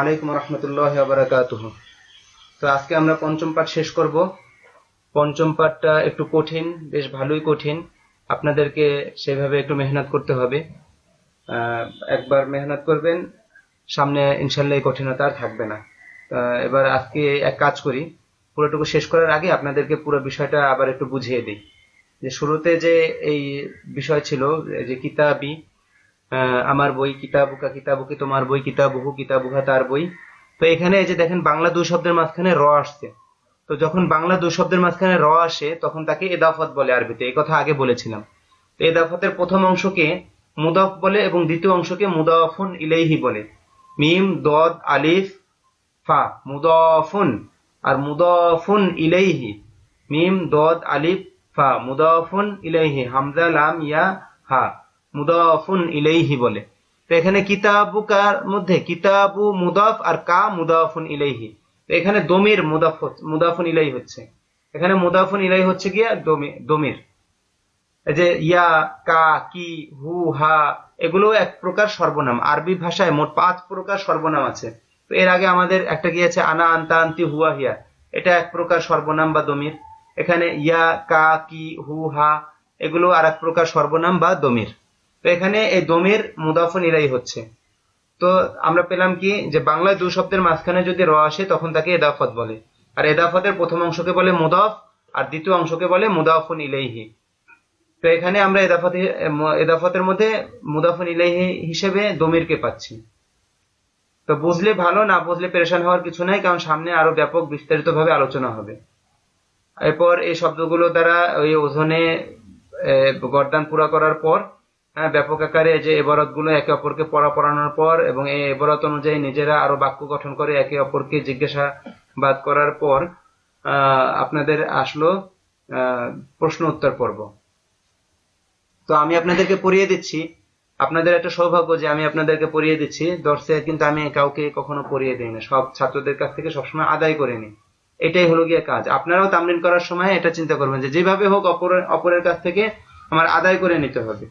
আলাইকুম রহমতুল্লাহ বারাকাতুহ। তো আজকে আমরা পঞ্চম পাঠ শেষ করব। পঞ্চম পাঠটা একটু কঠিন, বেশ ভালোই কঠিন। আপনাদেরকে সেভাবে একটু মেহনত করতে হবে। একবার মেহনত করবেন, সামনে ইনশাল্লাহ এই কঠিনতা আর থাকবে না। এবার আজকে এক কাজ করি। পুরোটুকু শেষ করার আগে আপনাদেরকে পুরো বিষয়টা আবার একটু বুঝিয়ে দিই। যে শুরুতে যে এই বিষয় ছিল, যে কিতাবি আমার বই কিতাবুকা, কিতাবুকি তোমার বই, কিতাবুহু, কিতাবুহা তার বই। তো এখানে এই যে দেখেন বাংলা দুই শব্দের মাঝখানে র আসছে। তো যখন বাংলা দুই শব্দের মাঝখানে র আসে, তখন তাকে এদাফত বলে আরবিতে। এই কথা আগে বলেছিলাম। তো এদাফতের প্রথম অংশকে মুদাফ বলে এবং দ্বিতীয় অংশকে মুদাফুন ইলেহি বলে। মিম, দদ, আলিফ, ফা, মুদাফুন আর মুদাফুন ইলেহি মিম, দদ, আলিফ, ফা, মুদাফুন ইলাইহি, হামজা, লাম, ইয়া, হা। মুদাফুন ইলাইহি বলে। তো এখানে কিতাবুকার মধ্যে, কিতাবু মুদাফ আর কা মুদাফুন ইলাইহি। তো এখানে দমির মুদাফ মুদাফুন ইলাই হচ্ছে। এখানে মুদাফুন ইলাই হচ্ছে গিয়া দমি- দমির। যে ইয়া, কা, কি, হু, হা, এগুলো এক প্রকার সর্বনাম। আরবি ভাষায় মোট পাঁচ প্রকার সর্বনাম আছে। তো এর আগে আমাদের একটা কি আছে? আনা, আন্তা, আন্তি, হুয়া, হিয়া। এটা এক প্রকার সর্বনাম বা দমির। এখানে ইয়া, কা, কি, হু, হা, এগুলো আর এক প্রকার সর্বনাম বা দমির। তো এখানে এই দমির মুদাফুন ইলাই হচ্ছে। তো আমরা পেলাম কি যে বাংলায় দু শব্দের মাঝখানে যদি র আসে, তখন তাকে এদাফত বলে। আর এদাফতের প্রথম অংশকে বলে মুদাফ, আর দ্বিতীয় অংশকে বলে মুদাফুন ইলাইহি। তো এখানে আমরা এদাফত, এদাফতের মধ্যে মুদাফুন ইলাইহি হিসেবে দমিরকে পাচ্ছি। তো বুঝলে ভালো, না বুঝলে পেরেশান হওয়ার কিছু নাই, কারণ সামনে আরও ব্যাপক বিস্তারিত ভাবে আলোচনা হবে। এরপর এই শব্দগুলো দ্বারা ওই ওজনে গরদান পুরা করার পর ব্যাপক আকারে যে এবারতগুলো একে অপরকে পড়া পড়ানোর পর এবং এই এবারত অনুযায়ী নিজেরা আরও বাক্য গঠন করে একে অপরকে জিজ্ঞাসাবাদ করার পর আপনাদের আসলো প্রশ্ন উত্তর পর্ব। তো আমি আপনাদেরকে পড়িয়ে দিচ্ছি। আপনাদের একটা সৌভাগ্য যে আমি আপনাদেরকে পড়িয়ে দিচ্ছি। দর্শে কিন্তু আমি কাউকে কখনো পড়িয়ে দিই না। সব ছাত্রদের কাছ থেকে সবসময় আদায় করে নিই। এটাই হলো গিয়ে কাজ। আপনারাও তামরিন করার সময় এটা চিন্তা করবেন যে যেভাবে হোক অপরের অপরের কাছ থেকে আমার আদায় করে নিতে হবে।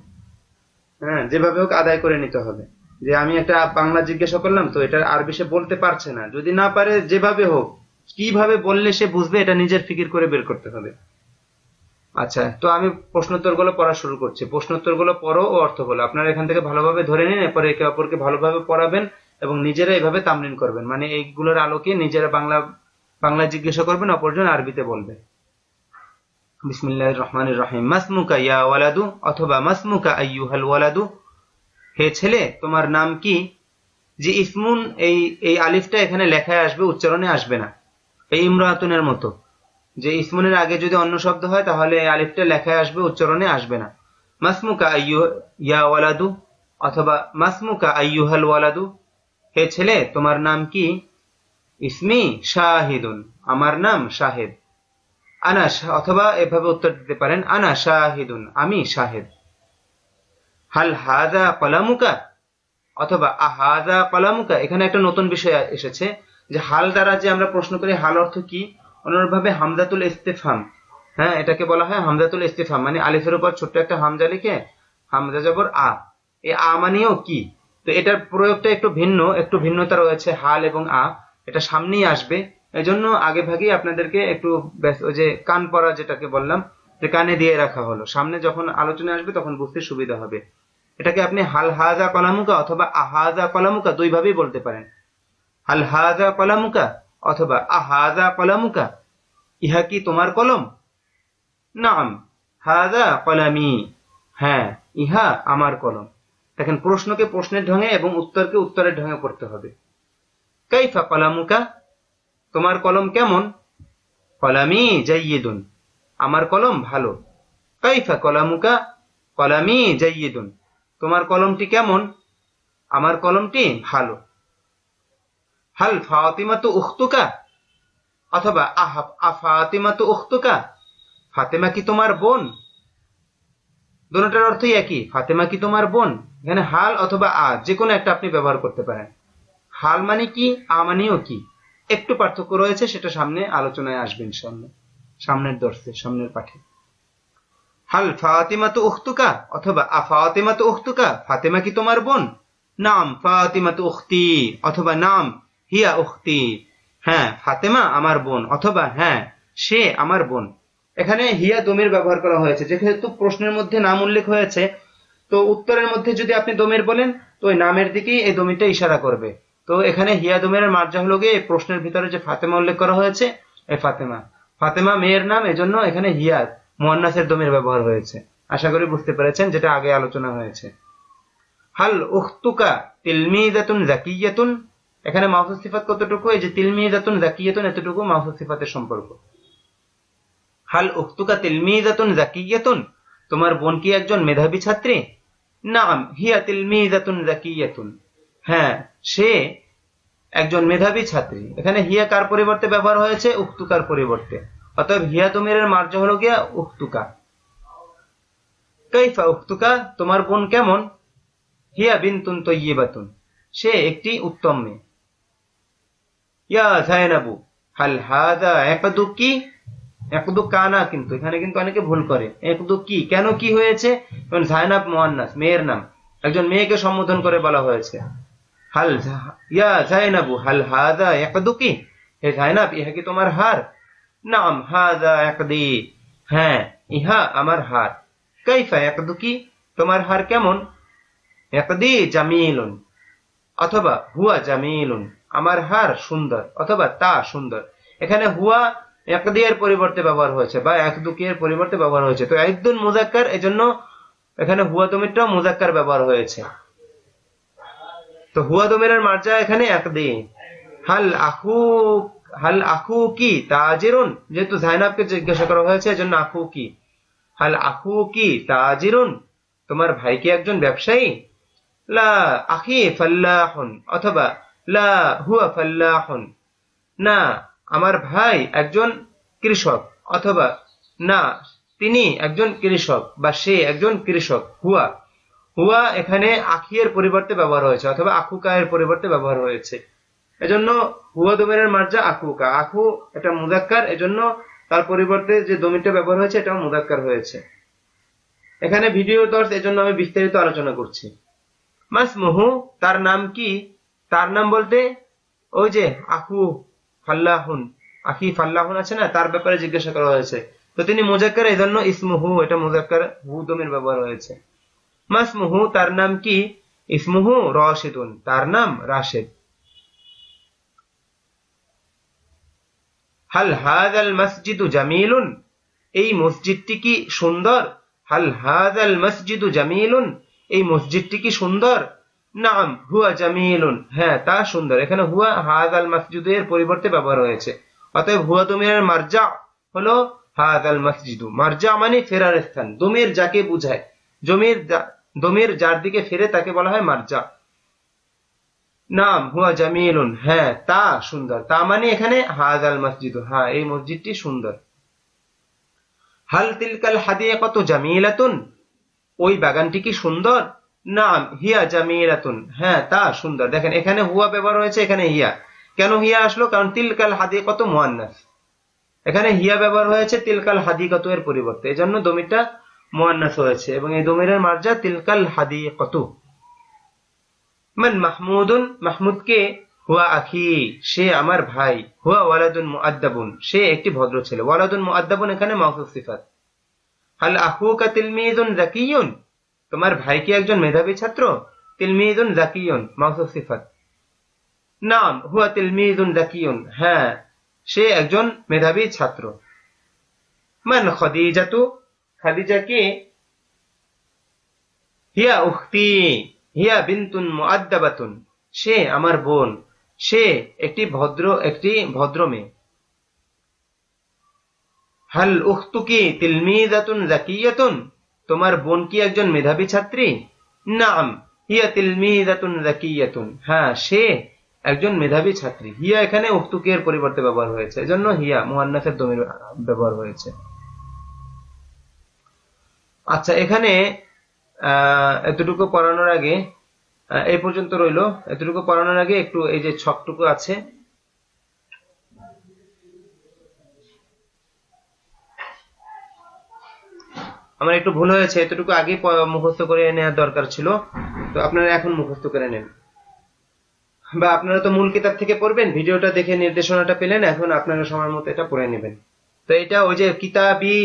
হ্যাঁ যেভাবে হোক আদায় করে নিতে হবে। যে আমি একটা বাংলা জিজ্ঞাসা করলাম, তো এটা আরবি সে বলতে পারছে না। যদি না পারে, যেভাবে হোক, কীভাবে বললে সে বুঝবে, এটা নিজের ফিকির করে বের করতে হবে। আচ্ছা তো আমি প্রশ্নোত্তরগুলো পড়া শুরু করছি। প্রশ্নোত্তরগুলো পড়ো ও অর্থ বলো। আপনারা এখান থেকে ভালোভাবে ধরে নিন, এরপরে একে অপরকে ভালোভাবে পড়াবেন এবং নিজেরা এভাবে তামলিন করবেন। মানে এইগুলোর আলোকে নিজেরা বাংলা বাংলা জিজ্ঞাসা করবেন, অপরজন আরবিতে বলবে। বিসমিল্লাহির রহমানির রহিম। মাসমুকা ইয়া ওয়ালাদু অথবা মাসমুকা আইয়ুহাল ওয়ালাদু। হে ছেলে, তোমার নাম কি? যে ইসমুন এই এই আলিফটা এখানে লেখায় আসবে, উচ্চারণে আসবে না। এই ইমরাতুনের মতো। যে ইসমুনের আগে যদি অন্য শব্দ হয়, তাহলে এই আলিফটা লেখায় আসবে, উচ্চারণে আসবে না। মাসমুকা আইয়ু, ইয়া ওয়ালাদু অথবা মাসমুকা আইয়ুহাল ওয়ালাদু। হে ছেলে, তোমার নাম কি? ইসমি শাহিদুন। আমার নাম শাহেদ। আনা শা- অথবা এভাবে উত্তর দিতে পারেন, আনা শাহিদুন, আমি শাহেদ। হাল হাজা কলামুকা? অথবা আহাজা কলামুকা? এখানে একটা নতুন বিষয় এসেছে, যে হাল দ্বারা যে আমরা প্রশ্ন করি, হাল অর্থ কি? অনুরূপভাবে হামজাতুল ইস্তেফাম হ্যাঁ এটাকে বলা হয় হামজাতুল ইস্তেফাম মানে আলিফের উপর ছোট্ট একটা হামজা লিখে, হামজা জবর আ। এই আ মানেও কি? তো এটার প্রয়োগটা একটু ভিন্ন, একটু ভিন্নতা রয়েছে হাল এবং আ, এটা সামনেই আসবে। এই জন্য আগে ভাগেই আপনাদেরকে একটু ওই যে কান পড়া যেটাকে বললাম, যে কানে দিয়ে রাখা হলো। সামনে যখন আলোচনা আসবে তখন বুঝতে সুবিধা হবে। এটাকে আপনি হাল হাজা কলামুকা অথবা আহাজা কলামুকা দুই ভাবেই বলতে পারেন। হাল হাজা কলামুকা অথবা আহাজা কলামুকা, ইহা কি তোমার কলম? নাম, হাজা কলামি হ্যাঁ ইহা আমার কলম। দেখেন, প্রশ্নকে প্রশ্নের ঢঙে এবং উত্তরকে উত্তরের ঢঙে করতে হবে। কাইফা কলামুকা তোমার কলম কেমন? কলামি জাইয়িদুন। আমার কলম ভালো। কাইফা কলামুকা? কলামি জাইয়িদুন। তোমার কলমটি কেমন? আমার কলমটি ভালো। হাল ফাতিমা তো উখতুকা? অথবা আহা আফাতিমা তো উখতুকা? ফাতেমা কি তোমার বোন? দুটার অর্থই একই। ফাতেমা কি তোমার বোন? এখানে হাল অথবা আ যে কোনো একটা আপনি ব্যবহার করতে পারেন। হাল মানে কি? আ মানেও কি? একটু পার্থক্য রয়েছে, সেটা সামনে আলোচনায় আসবেন সামনে সামনের দর্শে, সামনের পাঠে। হাল ফাতিমা তো উখতুকা? অথবা আ ফাতিমা তো উখতুকা? ফাতেমা কি তোমার বোন? নাম ফাতিমা তো উখতি, অথবা নাম হিয়া উখতি। হ্যাঁ ফাতেমা আমার বোন, অথবা হ্যাঁ সে আমার বোন। এখানে হিয়া দমের ব্যবহার করা হয়েছে। যেহেতু প্রশ্নের মধ্যে নাম উল্লেখ হয়েছে, তো উত্তরের মধ্যে যদি আপনি দমের বলেন, তো ওই নামের দিকেই এই দমিটা ইশারা করবে। তো এখানে হিয়া মার্জা হলো গিয়ে প্রশ্নের ভিতরে যে ফাতেমা উল্লেখ করা হয়েছে এ ফাতেমা। ফাতেমা মেয়ের নাম, এজন্য এখানে হিয়া মোয়ান্নাসের দমের ব্যবহার হয়েছে। আশা করি বুঝতে পেরেছেন যেটা আগে আলোচনা হয়েছে। হাল উখতুকা তিলমিদাতুন জাকিয়াতুন এখানে মাহফুজ কতটুকু? এই যে তিলমিদাতুন জাকিয়াতুন এতটুকু মাহফুজ সম্পর্ক। হাল উখতুকা তিলমিদাতুন জাকিয়াতুন তোমার বোন কি একজন মেধাবী ছাত্রী? নাম, হিয়া তিলমিদাতুন জাকিয়াতুন হ্যাঁ সে একজন মেধাবী ছাত্রী। এখানে হিয়া কার পরিবর্তে ব্যবহার হয়েছে? উক্তুকার পরিবর্তে। অতএব হিয়া তুমিরের মার্জ হলো গিয়া উক্তুকা কাইফা উক্তুকা তোমার বোন কেমন? হিয়া বিনতুন তৈয়িবাতুন। সে একটি উত্তম মেয়ে। হাল হাদা? একদু কি? একদু কানা কিন্তু, এখানে কিন্তু অনেকে ভুল করে। একদু কি? কেন কি হয়েছে? জাইনাব মোয়ান্নাস, মেয়ের নাম। একজন মেয়েকে সম্বোধন করে বলা হয়েছে। হাল ইয়া জাইনাবু, হাল হাদা একদু কি হে জাইনাব, ইহা কি তোমার হার? নাম, হাদা একদি হ্যাঁ ইহা আমার হার। কাইফা একদু কি তোমার হার কেমন? একদি জামিলুন। অথবা হুয়া জামিলুন, আমার হার সুন্দর, অথবা তা সুন্দর। এখানে হুয়া একদিয়ের পরিবর্তে ব্যবহার হয়েছে বা একদুকিয়ের পরিবর্তে ব্যবহার হয়েছে। তো একদুন মুজাক্কার এজন্য এখানে হুয়া দমিরটাও মুজাক্কার ব্যবহার হয়েছে। তো হুয়া দমিরের মার্জা এখানে একদি হাল আখু হাল আখু কি তাজিরুন? যেহেতু জাইনাবকে জিজ্ঞাসা করা হয়েছে, এজন্য আখু কি? হাল আখু কি তাজিরুন? তোমার ভাই কি একজন ব্যবসায়ী? লা আখি ফাল্লাহুন, অথবা লা হুয়া ফাল্লাহুন। না, আমার ভাই একজন কৃষক, অথবা না, তিনি একজন কৃষক, বা সে একজন কৃষক, হুয়া। হুয়া এখানে আখিয়ের পরিবর্তে ব্যবহার হয়েছে, অথবা আখুকা এর পরিবর্তে ব্যবহার হয়েছে। এজন্য হুয়া দমিরের মার্জা আখুকা। আখু এটা মুদাক্কার, এজন্য তার পরিবর্তে যে দমিটা ব্যবহার হয়েছে, এটাও মুদাক্কার হয়েছে। এখানে ভিডিও দর্শ, এজন্য আমি বিস্তারিত আলোচনা করছি। মাস মুহু তার নাম কি? তার নাম বলতে ওই যে আখু ফাল্লাহুন, আখি ফাল্লাহুন আছে না, তার ব্যাপারে জিজ্ঞাসা করা হয়েছে। তো তিনি মুজাক্কার এই জন্য ইসমুহু, এটা মুজাক্কার হু দমের ব্যবহার হয়েছে। মাসমুহু তার নাম কি? ইসমুহু রশিদুন, তার নাম রাশেদ। হাল হাদাল মসজিদু জামিলুন, এই মসজিদটি কি সুন্দর? হাল হাদাল মসজিদু জামিলুন, এই মসজিদটি কি সুন্দর? নাম, হুয়া জামিলুন। হ্যাঁ তা সুন্দর। এখানে হুয়া হাদ আল মসজিদের পরিবর্তে ব্যবহার হয়েছে। অতএব হুয়া দমিরের মার্জা হলো হাদ আল মসজিদু। মার্জা মানে ফেরার স্থান। দমের যাকে বুঝায়। জমির দমের যার দিকে ফেরে তাকে বলা হয় মার্জা। নাম হুয়া জামিলুন হ্যাঁ তা সুন্দর। তা মানে এখানে হাজ আল মসজিদ হ্যাঁ এই মসজিদটি সুন্দর। হাল তিলকাল হাদিয়া কত জামিলাতুন, ওই বাগানটি কি সুন্দর? নাম হিয়া জামিলাতুন হ্যাঁ তা সুন্দর। দেখেন, এখানে হুয়া ব্যবহার হয়েছে, এখানে হিয়া। কেন হিয়া আসলো? কারণ তিলকাল হাদি কত মোয়ান্নাস এখানে হিয়া ব্যবহার হয়েছে তিলকাল হাদি কত এর পরিবর্তে। এই জন্য দমিটা মোয়ান্নাস হয়েছে এবং এই দমিরের মার্জা তিলকাল হাদি কত মাহমুদুন মাহমুদকে হুয়া আখি, সে আমার ভাই। হুয়া ওয়ালাদুন মুআদ্দাবুন, সে একটি ভদ্র ছেলে। ওয়ালাদুন মুআদ্দাবুন এখানে মাহফুজ সিফাত। হাল আখুকা তিলমিজুন জাকিয়ুন? তোমার ভাই কি একজন মেধাবী ছাত্র? তিলমিজুন জাকিয়ুন মাহফুজ সিফাত। নাম, হুয়া তিলমিজুন জাকিয়ুন। হ্যাঁ সে একজন মেধাবী ছাত্র। মান খদিজাতু? খাদিজা কে হিয়া উখতি, হিয়া বিন্তুন মুআদ্দাবাতুন, সে আমার বোন, সে একটি ভদ্র একটি ভদ্র মেয়ে। হাল উখতুকি তিলমিজাতুন জাকিয়াতুন তোমার বোন কি একজন মেধাবী ছাত্রী? নাম, হিয়া তিলমিজাতুন জাকিয়াতুন হ্যাঁ সে একজন মেধাবী ছাত্রী। হিয়া এখানে উক্তুকি এর পরিবর্তে ব্যবহার হয়েছে। এজন্য হিয়া মুহান্নাসের দমির ব্যবহার হয়েছে। আচ্ছা এখানে এতটুকু পড়ানোর আগে এই পর্যন্ত রইল। এতটুকু পড়ানোর আগে একটু এই যে ছকটুকু আছে। আমার একটু ভুল হয়েছে, এতটুকু আগে মুখস্থ করে নেওয়ার দরকার ছিল। তো আপনারা এখন মুখস্থ করে নেন। বা আপনারা তো মূল কিতাব থেকে পড়বেন, ভিডিওটা দেখে নির্দেশনাটা পেলেন, এখন আপনারা সময় মতো এটা পড়ে নেবেন। তো এটা ওই যে কিতাবি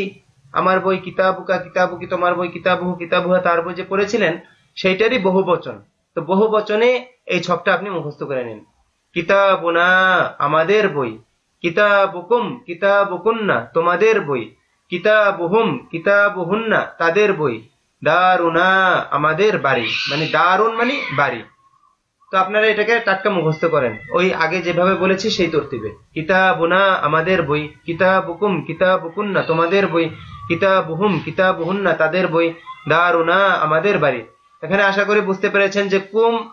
আমার বই কিতাবুকা কিতাবু কি তোমার বই কিতাবু কিতাবুহা, তার বই যে পড়েছিলেন, সেইটারই বহু বচন। তো বহু বচনে এই ছকটা আপনি মুখস্থ করে নিন। কিতাবুনা, আমাদের বই। কিতাবুকুম, কিতাবুকুন্না, তোমাদের বই। কিতাবুহুম, কিতাবুহুন্না, তাদের বই। দারুনা, আমাদের বাড়ি। মানে দারুণ মানে বাড়ি। তো আপনারা এটাকে টাটকা মুখস্থ করেন। ওই আগে যেভাবে বলেছি, সেই তরতিবে। কিতাবুনা, আমাদের বই। কিতাবুকুম, কিতাবুকুন্না, তোমাদের বই। কিতাবুহুম, কিতাবুহুন্না, তাদের বই, দারুনা, আমাদের বাড়ি। এখানে আশা করি বুঝতে পেরেছেন যে কুম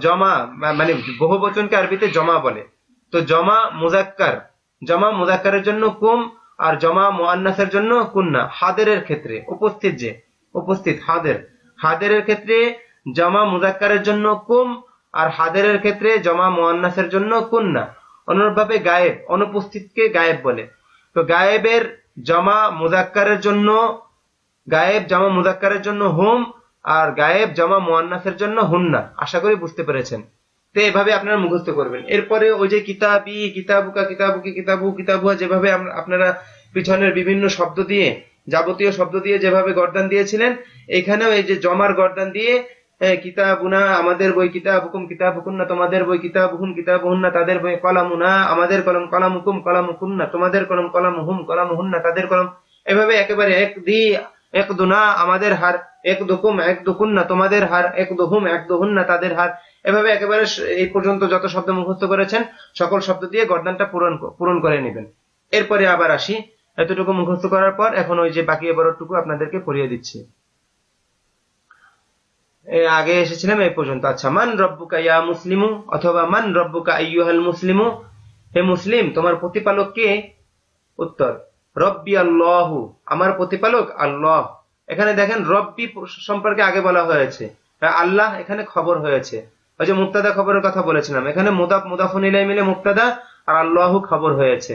জমা মানে বহু বচনকে আরবিতে জমা বলে। তো জমা মুজাক্কার, জমা মুজাক্কারের জন্য কুম আর জমা মুআন্নাসের জন্য কুন্না, হাদেরের ক্ষেত্রে, উপস্থিত যে, উপস্থিত, হাদের। হাদেরের ক্ষেত্রে জমা মুজাক্কারের জন্য কুম আর হাদেরের ক্ষেত্রে জমা মুআন্নাসের জন্য কুন্না। অনুরূপভাবে গায়েব, অনুপস্থিতকে গায়েব বলে। তো গায়েবের জমা মুজাক্কারের জন্য গায়েব, জামা মুজাক্কারের জন্য হুম আর গায়েব, জমা মুয়ান্নাসের জন্য হুন্না। আশা করি বুঝতে পেরেছেন। তো এভাবে আপনারা মুখস্থ করবেন। এরপরে ওই যে কিতাবি, কিতাবুকা, কিতাবুকি, কিতাবু, কিতাবুয়া যেভাবে আপনারা পিছনের বিভিন্ন শব্দ দিয়ে, যাবতীয় শব্দ দিয়ে যেভাবে গর্দান দিয়েছিলেন, এখানেও এই যে জমার গর্দান দিয়ে কিতাবুনা, আমাদের বই কিতাব হুকুম কিতাবুকুম, কিতাবুকুন্না, তোমাদের বই কিতাবুহুম কিতাবুহুন্না, তাদের বই কলামুনা, আমাদের কলম কলাম হুকুম কলামুকুম, কলামুকুন্না, তোমাদের কলম কলাম হুম কলামুহুম, কলামুহুন্না, তাদের কলম, এভাবে একেবারে এক দি, এক দুনা, আমাদের হার, এক দুকুম, এক দুকুন্না, তোমাদের হার, এক দুহুম, এক দুহুন্না, তাদের হার, এভাবে একেবারে এই পর্যন্ত যত শব্দ মুখস্থ করেছেন, সকল শব্দ দিয়ে গর্দানটা পূরণ পূরণ করে নেবেন। এরপরে আবার আসি, এতটুকু মুখস্থ করার পর এখন ওই যে বাকি এবারটুকু আপনাদেরকে পড়িয়ে দিচ্ছি। আগে এসেছিলাম এই পর্যন্ত। আচ্ছা মান রব্বুকা ইয়া মুসলিমু অথবা মান রব্বুকা আইয়ুহাল মুসলিমু? হে মুসলিম, তোমার প্রতিপালক কে? উত্তর, রব্বি আল্লাহু। আমার প্রতিপালক আল্লাহ। এখানে দেখেন, রব্বি সম্পর্কে আগে বলা হয়েছে। আল্লাহ এখানে খবর হয়েছে। ওই যে মুক্তাদা খবরের কথা বলেছিলাম। এখানে মুদাফ, মুদাফুন ইলাই মিলে মুক্তাদা আর আল্লাহু খবর হয়েছে।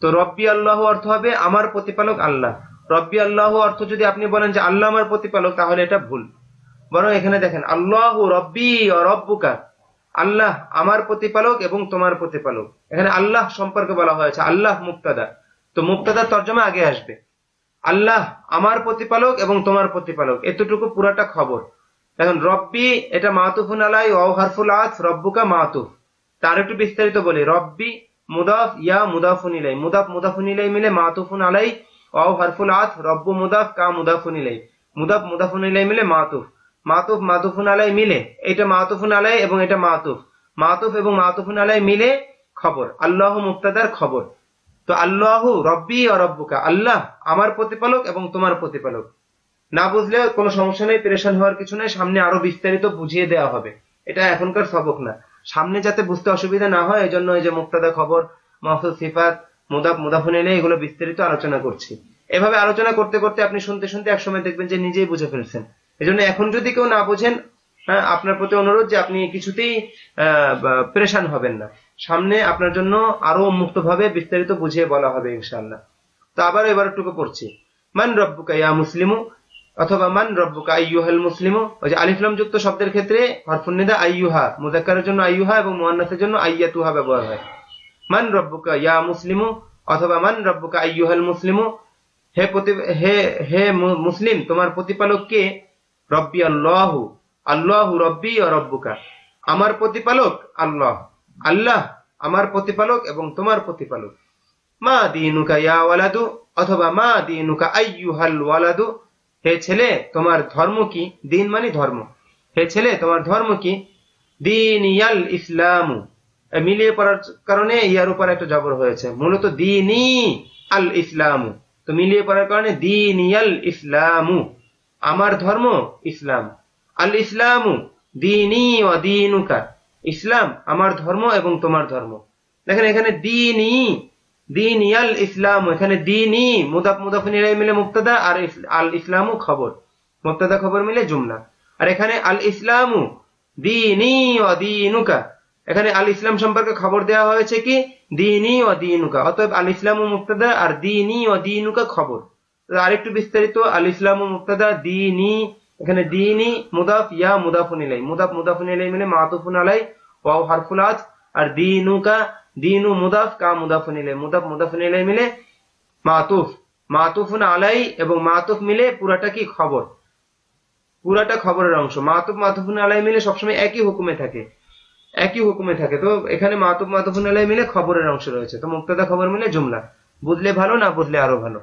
তো রব্বি আল্লাহ অর্থ হবে আমার প্রতিপালক আল্লাহ। রব্বি আল্লাহ অর্থ যদি আপনি বলেন যে আল্লাহ আমার প্রতিপালক, তাহলে এটা ভুল। বরং এখানে দেখেন, আল্লাহ রব্বি ও রব্বুকা। আল্লাহ আমার প্রতিপালক এবং তোমার প্রতিপালক। এখানে আল্লাহ সম্পর্কে বলা হয়েছে, আল্লাহ মুক্তাদা তো মুক্তাদার তর্জমা আগে আসবে। আল্লাহ আমার প্রতিপালক এবং তোমার প্রতিপালক, এতটুকু পুরাটা খবর। এখন রব্বি এটা মাতুফুন আলাই ও হারফুল আস রব্বুকা মাতুফ। তার একটু বিস্তারিত বলি, রব্বি মুদাফ, ইয়া মুদাফুন ইলাই। মুদাফ, মুদাফুন ইলাই মিলে মাতুফুন আলাই ও হারফুল আস রব্বু মুদাফ, কা মুদাফুন ইলাই। মুদাফ, মুদাফুন ইলাই মিলে মাতুফ। মাতুফ মাতুফুন আলাই মিলে, এটা মাতুফুন আলাই এবং এটা মাতুফ। মাতুফ এবং মাতুফুন আলাই মিলে খবর, আল্লাহ মুক্তাদার খবর। তো আল্লাহু রব্বি ও রব্বুকা, আল্লাহ আমার প্রতিপালক এবং তোমার প্রতিপালক। না বুঝলে কোনো সমস্যা নেই, পেরেশান হওয়ার কিছু নেই, সামনে আরও বিস্তারিত বুঝিয়ে দেওয়া হবে। এটা এখনকার সবক না। সামনে যাতে বুঝতে অসুবিধা না হয়, এজন্য এই যে মুক্তাদা খবর, মাহফুজ সিফাত, মুদাফ, মুদাফুন এলে এগুলো বিস্তারিত আলোচনা করছি। এভাবে আলোচনা করতে করতে আপনি শুনতে শুনতে একসময় দেখবেন যে নিজেই বুঝে ফেলছেন। এজন্য এখন যদি কেউ না বোঝেন হ্যাঁ আপনার প্রতি অনুরোধ যে আপনি কিছুতেই পেরেশান হবেন না। সামনে আপনার জন্য আরও মুক্তভাবে বিস্তারিত বুঝিয়ে বলা হবে ইনশাল্লাহ তো আবার এবার একটুকু পড়ছি। মান রব্বুকা ইয়া মুসলিমু অথবা মান রব্বুকা আইয়ুহাল মুসলিমু। ওই যে আলিফলাম যুক্ত শব্দের ক্ষেত্রে হরফুন নিদা আইয়ুহা, মুজাক্কারের জন্য আইয়ুহা এবং মুয়ান্নাসের জন্য আইয়াতুহা ব্যবহার হয়। মান রব্বুকা ইয়া মুসলিমু অথবা মান রব্বুকা আইয়ুহাল মুসলিমু। হে প্রতি, হে হে মুসলিম, তোমার প্রতিপালক কে রব্বি আল্লাহু আল্লাহু রব্বি রব্বুকা। আমার প্রতিপালক আল্লাহ আল্লাহ আমার প্রতিপালক এবং তোমার প্রতিপালক। মা দিনুকা ইয়া ওয়ালাদু অথবা মা দিনুকা আইয়ুহাল ওয়ালাদু। হে ছেলে, তোমার ধর্ম কি? দিন মানে ধর্ম। হে ছেলে, তোমার ধর্ম কি? দিন ইয়াল ইসলামু মিলিয়ে পড়ার কারণে ইয়ার উপর একটা জবর হয়েছে। মূলত দিনই আল ইসলামু। তো মিলিয়ে পড়ার কারণে দিন ইয়াল ইসলামু। আমার ধর্ম ইসলাম। আল ইসলামু দিনী ও দিনুকা। ইসলাম আমার ধর্ম এবং তোমার ধর্ম। দেখেন এখানে দিনী, দিনিয়াল ইসলাম, এখানে দিনী, মুদাফ মুদাফ নিলাই মিলে মুক্তাদা আর আল ইসলামু খবর। মুক্তাদা খবর মিলে জুমলা। আর এখানে আল ইসলামু দিনী ও দিনুকা। এখানে আল ইসলাম সম্পর্কে খবর দেওয়া হয়েছে কি? দিনী অদিনুকা অতএব আল ইসলামু মুক্তাদা আর দিনী অদিনুকা খবর। আরেকটু বিস্তারিত আল ইসলামু মুক্তাদা দিনী, এখানে দিনী, মুদাফ, ইয়া, মুদাফুন ইলাই। মুদাফ, মুদাফুন ইলাই মিলে মাতুফুন আলাই, ওয়াও হারফুল আজ। আর দিনুকা, দিনু, মুদাফ, কা, মুদাফুন ইলাই। মুদাফ, মুদাফুন ইলাই মিলে মাতুফ। মাতুফুন আলাই এবং মাতুফ মিলে পুরাটা কি? খবর। পুরাটা খবরের অংশ। মাতুফ, মাতুফুন আলাই মিলে সবসময় একই হুকুমে থাকে। একই হুকুমে থাকে। তো এখানে মাতুফ, মাতুফুন আলাই মিলে খবরের অংশ রয়েছে। তো মুক্তাদা খবর মিলে জুমলা। বুঝলে ভালো না বুঝলে আরও ভালো?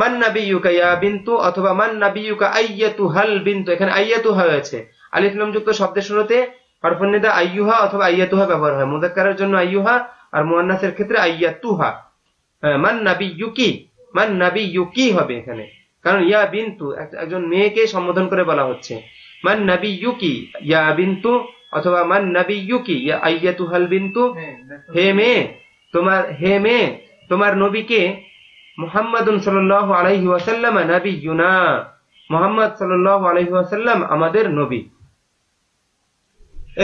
মান নাবিয়ুকা ইয়া বিন্তু অথবা মান নাবিয়ুকা আইয়াতু হাল বিন্তু এখানে আইয়াতু হয়েছে। আলিফ লাম যুক্ত শব্দের শুরুতে হরফুন আইয়ুহা অথবা আইয়াতুহা ব্যবহার হয়। মুযাক্কারের জন্য আইয়ুহা আর মুয়ান্নাসের ক্ষেত্রে আইয়াতুহা হ্যাঁ, মান নাবিয়ুকি মান নাবিয়ুকি হবে এখানে। কারণ ইয়া বিন্তু একজন মেয়েকে সম্বোধন করে বলা হচ্ছে। মান নাবিয়ুকি ইয়া বিন্তু অথবা মান নাবিয়ুকি ইয়া আইয়াতুহাল বিন্তু। হে মেয়ে তোমার হে মেয়ে তোমার নবীকে মুহাম্মাদুন সাল্লাল্লাহু আলাইহি ওয়াসাল্লাম নাবিয়ুনা। মুহাম্মদ সাল্লাল্লাহু আলাইহি ওয়াসাল্লাম আমাদের নবী।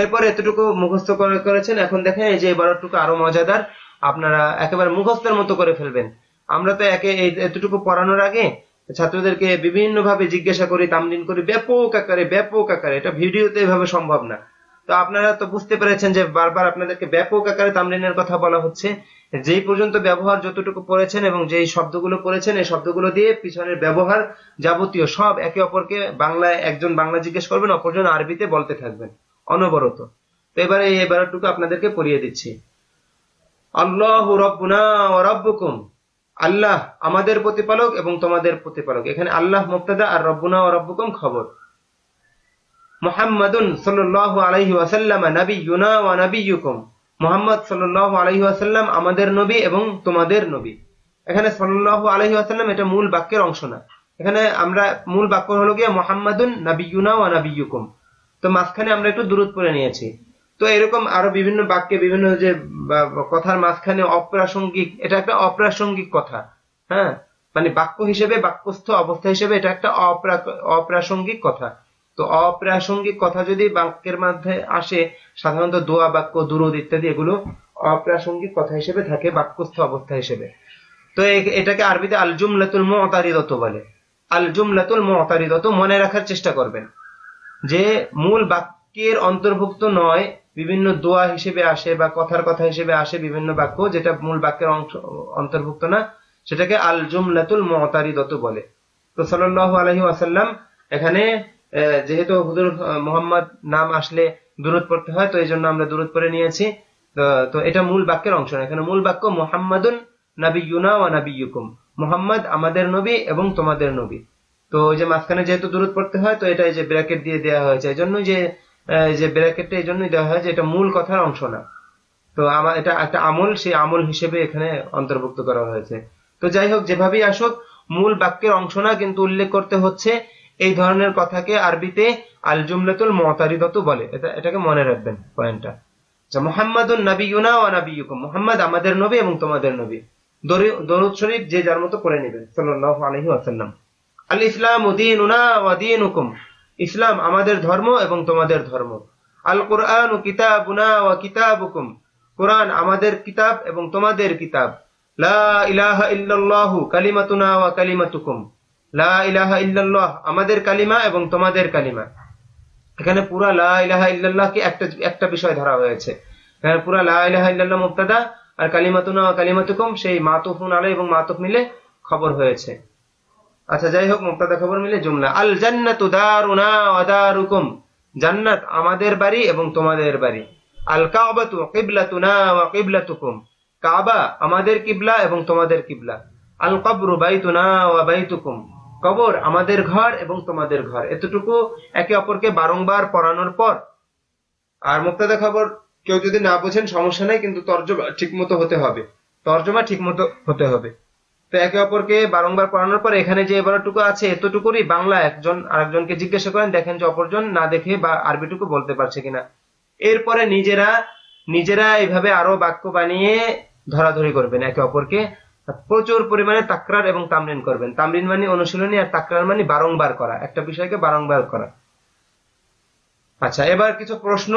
এরপর এতটুকু মুখস্থ করে করেছেন। এখন দেখেন এই যে এবারটুকু আরও মজাদার, আপনারা একেবারে মুখস্থের মতো করে ফেলবেন। আমরা তো একে এই এতটুকু পড়ানোর আগে ছাত্রদেরকে বিভিন্নভাবে জিজ্ঞাসা করি, তামলিন করি, ব্যাপক আকারে ব্যাপক আকারে। এটা ভিডিওতে এভাবে সম্ভব না। তো আপনারা তো বুঝতে পেরেছেন যে বারবার আপনাদেরকে ব্যাপক আকারে তামলিনের কথা বলা হচ্ছে। যেই পর্যন্ত ব্যবহার যতটুকু পড়েছেন এবং যেই শব্দগুলো পড়েছেন, এই শব্দগুলো দিয়ে পিছনের ব্যবহার যাবতীয় সব একে অপরকে বাংলায় একজন বাংলা জিজ্ঞেস করবেন, অপরজন আরবিতে বলতে থাকবেন। অনবরত। তো এবারে এই এবারটুকু আপনাদেরকে পড়িয়ে দিচ্ছি। আল্লাহ রব্বুনা রব্বুকুম। আল্লাহ আমাদের প্রতিপালক এবং তোমাদের প্রতিপালক। এখানে আল্লাহ মুক্তাদা আর রব্বুনা ও রব্বুকুম খবর। মুহাম্মাদুন সাল্লাল্লাহু আলাইহি ওয়াসাল্লাম নাবিয়ুনা ওয়া নাবিয়ুকুম। মুহাম্মদ সাল্লাল্লাহু আলাইহি ওয়াসাল্লাম আমাদের নবী এবং তোমাদের নবী। এখানে সাল্লাল্লাহু আলাইহি ওয়াসাল্লাম এটা মূল বাক্যের অংশ না। এখানে আমরা মূল বাক্য হলো গিয়ে মুহাম্মাদুন নাবিয়ুনা ওয়া নাবিয়ুকুম। তো মাঝখানে আমরা একটু দূরত পড়ে নিয়েছি। তো এরকম আরও বিভিন্ন বাক্যে বিভিন্ন যে কথার মাঝখানে অপ্রাসঙ্গিক, এটা একটা অপ্রাসঙ্গিক কথা হ্যাঁ? মানে বাক্য হিসেবে, বাক্যস্থ অবস্থা হিসেবে এটা একটা অপ্রা- অপ্রাসঙ্গিক কথা। তো অপ্রাসঙ্গিক কথা যদি বাক্যের মধ্যে আসে, সাধারণত দোয়া, বাক্য, দুরুদ ইত্যাদি, এগুলো অপ্রাসঙ্গিক কথা হিসেবে থাকে, বাক্যস্থ অবস্থা হিসেবে। তো এটাকে আরবিতে আল জুমলাতুল মুতারিদত বলে। আল জুমলাতুল মুতারিদত মনে রাখার চেষ্টা করবেন যে মূল বাক্যের অন্তর্ভুক্ত নয়, বিভিন্ন দোয়া হিসেবে আসে বা কথার কথা হিসেবে আসে বিভিন্ন বাক্য, যেটা মূল বাক্যের অংশ, অন্তর্ভুক্ত না, সেটাকে আল জুমলাতুল মুতারিদত বলে। তো সাল্লাল্লাহু আলাইহি আসাল্লাম এখানে যেহেতু হুজুর মোহাম্মদ নাম আসলে দূরত পড়তে হয়, তো এই জন্য আমরা দূরত পড়ে নিয়েছি। তো- এটা মূল বাক্যের অংশ না। এখানে মূল বাক্য মোহাম্মদুন নাবিয়ুনা ওয়া নাবিয়ুকুম। মোহাম্মদ আমাদের নবী এবং তোমাদের নবী। তো ওই যে মাঝখানে যেহেতু দূরত পড়তে হয়, তো এটা এই যে ব্র্যাকেট দিয়ে দেওয়া হয়েছে। এই জন্য যে যে ব্র্যাকেটটা এই জন্যই দেওয়া হয় যে এটা মূল কথার অংশ না। তো আমার এটা একটা আমল, সেই আমল হিসেবে এখানে অন্তর্ভুক্ত করা হয়েছে। তো যাই হোক, যেভাবেই আসুক, মূল বাক্যের অংশ না, কিন্তু উল্লেখ করতে হচ্ছে এই ধরনের কথাকে আরবিতে আল জুমলাতুল মুতারিদাতু বলে। এটা, এটাকে মনে রাখবেন পয়েন্টটা। আচ্ছা মুহাম্মাদুন ও ওয়া নাবিয়ুকুম। মুহাম্মদ আমাদের নবী এবং তোমাদের নবী। দরি- দরুদ শরীফ যে যার মতো করে নেবেন, সাল্লাল্লাহু আলাইহি ওয়াসাল্লাম। আল ইসলাম দীনুনা ওয়া দীনুকুম। ইসলাম আমাদের ধর্ম এবং তোমাদের ধর্ম। আল কোরআন কিতাবুনা ওয়া কিতাবুকুম। কোরআন আমাদের কিতাব এবং তোমাদের কিতাব। লা ইলাহা ইল্লাল্লাহু কালিমাতুনা ওয়া কালিমাতুকুম। লা ইলাহা ইল্লাল্লাহ, আমাদের কালিমা এবং তোমাদের কালিমা। এখানে পুরা লা ইলাহা ইল্লাল্লাহকে একটা একটা বিষয় ধরা হয়েছে। এখানে পুরা লা ইলাহা ইল্লাল্লাহ মুবতাদা আর কালিমাতুনা কালিমাতুকুম, সেই মাতুফুন আলাই এবং মাতুফ মিলে খবর হয়েছে। আচ্ছা যাই হোক মুক্তাদা খবর মিলে জুমলা। আল জান্নাতু দারুনা জান্নাত আমাদের বাড়ি এবং তোমাদের বাড়ি। আল কাবাতু কিবলাতুনা ওয়া কিবলাতুকুম, কাবা আমাদের কিবলা এবং তোমাদের কিবলা। আল কবরু বাইতুনা ওয়া বাইতুকুম। কবর আমাদের ঘর এবং তোমাদের ঘর। এতটুকু একে অপরকে বারংবার পড়ানোর পর। আর মুক্তাদা খবর, কেউ যদি না বোঝেন সমস্যা নাই, কিন্তু তর্জমা ঠিক মতো হতে হবে। তর্জমা ঠিক মতো হতে হবে। তো তো একে অপরকে বারংবার পড়ানোর পর এখানে যে এবারটুকু আছে, এতটুকুরই বাংলা একজন আরেকজনকে জিজ্ঞাসা করেন, দেখেন যে অপরজন না দেখে বা আরবিটুকু বলতে পারছে কিনা। এরপরে নিজেরা নিজেরা এইভাবে আরও বাক্য বানিয়ে ধরাধরি করবেন একে অপরকে। প্রচুর পরিমাণে তাকরার এবং তামরিন করবেন। তামরিন মানে অনুশীলনী আর তাকরার মানে বারংবার করা। একটা বিষয়কে বারংবার করা। আচ্ছা এবার কিছু প্রশ্ন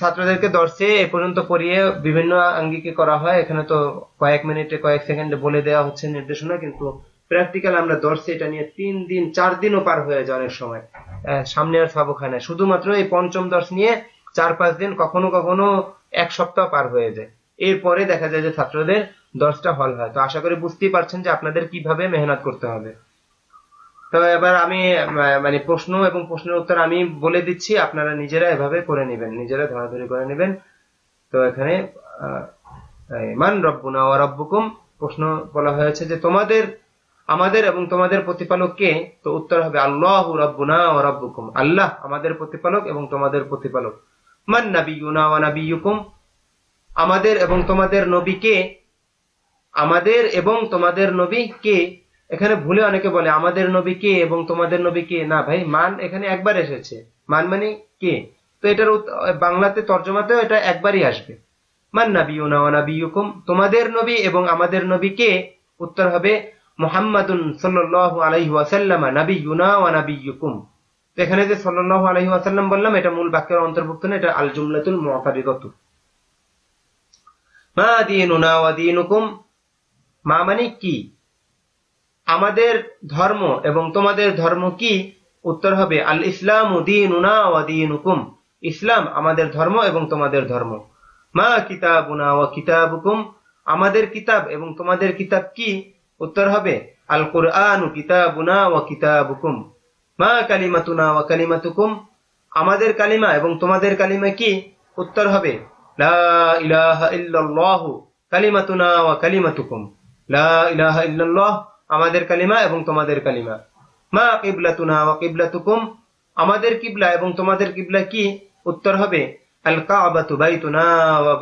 ছাত্রদেরকে দর্শে এ পর্যন্ত পড়িয়ে বিভিন্ন আঙ্গিকে করা হয়। এখানে তো কয়েক মিনিটে, কয়েক সেকেন্ডে বলে দেওয়া হচ্ছে নির্দেশনা, কিন্তু প্র্যাকটিক্যাল আমরা দর্শে এটা নিয়ে তিন দিন, চার দিনও পার হয়ে যায় অনেক সময়। সামনে আর সাবক হয় না শুধুমাত্র এই পঞ্চম দর্শ নিয়ে চার পাঁচ দিন কখনো কখনো এক সপ্তাহ পার হয়ে যায়। এরপরে দেখা যায় যে ছাত্রদের দশটা হল হয়। তো আশা করি বুঝতেই পারছেন যে আপনাদের কীভাবে মেহনত করতে হবে। তো এবার আমি মানে প্রশ্ন এবং প্রশ্নের উত্তর আমি বলে দিচ্ছি, আপনারা নিজেরা এভাবে করে নেবেন, নিজেরা ধরাধরি করে নেবেন। তো এখানে মান রব্বুনা ওয়া রব্বুকুম, প্রশ্ন বলা হয়েছে যে তোমাদের, আমাদের এবং তোমাদের প্রতিপালক কে তো উত্তর হবে আল্লাহ রব্বুনা ওয়া রব্বুকুম। আল্লাহ আমাদের প্রতিপালক এবং তোমাদের প্রতিপালক। মান নাবিয়ুনা ওয়া নাবিয়ুকুম আমাদের এবং তোমাদের নবী কে? আমাদের এবং তোমাদের নবী কে? এখানে ভুলে অনেকে বলে, আমাদের নবী কে এবং তোমাদের নবী কে? না ভাই, মান এখানে একবার এসেছে। মান মানে কে? তো এটার বাংলাতে তর্জমাতেও এটা একবারই আসবে। মান নাবিয়ুনা ওয়া নাবিয়ুকুম, তোমাদের নবী এবং আমাদের নবী কে? উত্তর হবে, মুহাম্মাদুন সাল্লাল্লাহু আলাইহি ওয়াসাল্লাম নাবিয়ুনা ওয়া নাবিয়ুকুম। তো এখানে যে আলাইহি ওয়াসাল্লাম বললাম, এটা মূল বাক্যের অন্তর্ভুক্ত না, এটা আল জুমলাতুল মুআতারিদাতু মা দীনুনা ওয়া মা মানে কি? আমাদের ধর্ম এবং তোমাদের ধর্ম কি? উত্তর হবে আল ইসলাম দিনুনা ওয়া দিনুকুম। ইসলাম আমাদের ধর্ম এবং তোমাদের ধর্ম। মা কিতাবুনা ওয়া কিতাবুকুম, আমাদের কিতাব এবং তোমাদের কিতাব কি? উত্তর হবে আল কুরআনু কিতাবুনা ওয়া কিতাবুকুম। মা কালিমাতুনা ওয়া কালিমাতুকুম, আমাদের কালিমা এবং তোমাদের কালিমা কি? উত্তর হবে লা ইলাহা ইল্লাল্লাহু কালিমাতুনা ওয়া কালিমাতুকুম। লা ইলাহা ইল্লাল্লাহ আমাদের কালিমা এবং তোমাদের কালিমা। মা কিবলাতুনা ওয়া কিবলাতুকুম, আমাদের কিবলা এবং তোমাদের কিবলা কি? উত্তর হবে, আল কাবাতু বাইতুনা ওয়া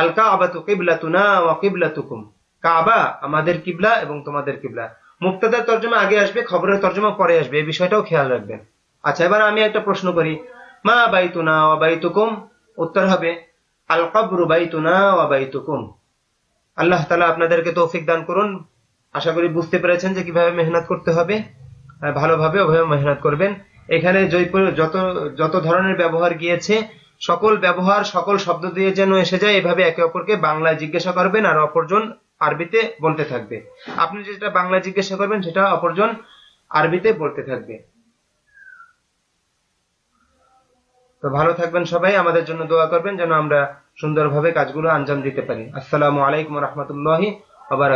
আল কাবাতু কিবলাতুনা ওয়া কিবলাতুকুম। কাবা আমাদের কিবলা এবং তোমাদের কিবলা। মুক্তাদার তর্জমা আগে আসবে, খবরের তর্জমা পরে আসবে, এই বিষয়টাও খেয়াল রাখবেন। আচ্ছা এবার আমি একটা প্রশ্ন করি। মা বাইতুনা ওয়া বাইতুকুম উত্তর হবে আল কবরু বাইতুনা ওয়া বাইতুকুম। আল্লাহ তালা আপনাদেরকে তৌফিক দান করুন। আশা করি বুঝতে পেরেছেন যে কীভাবে মেহনত করতে হবে ভালোভাবে ওভাবে মেহনত করবেন। এখানে জয়পুর, যত যত ধরনের ব্যবহার গিয়েছে, সকল ব্যবহার, সকল শব্দ দিয়ে যেন এসে যায়, এভাবে একে অপরকে বাংলায় জিজ্ঞাসা করবেন আর অপরজন আরবিতে বলতে থাকবে। আপনি যেটা বাংলায় জিজ্ঞাসা করবেন, সেটা অপরজন আরবিতে বলতে থাকবে। তো ভালো থাকবেন সবাই, আমাদের জন্য দোয়া করবেন যেন আমরা সুন্দরভাবে কাজগুলো আঞ্জাম দিতে পারি। আসসালামু আলাইকুম রহমতুল্লাহি আবার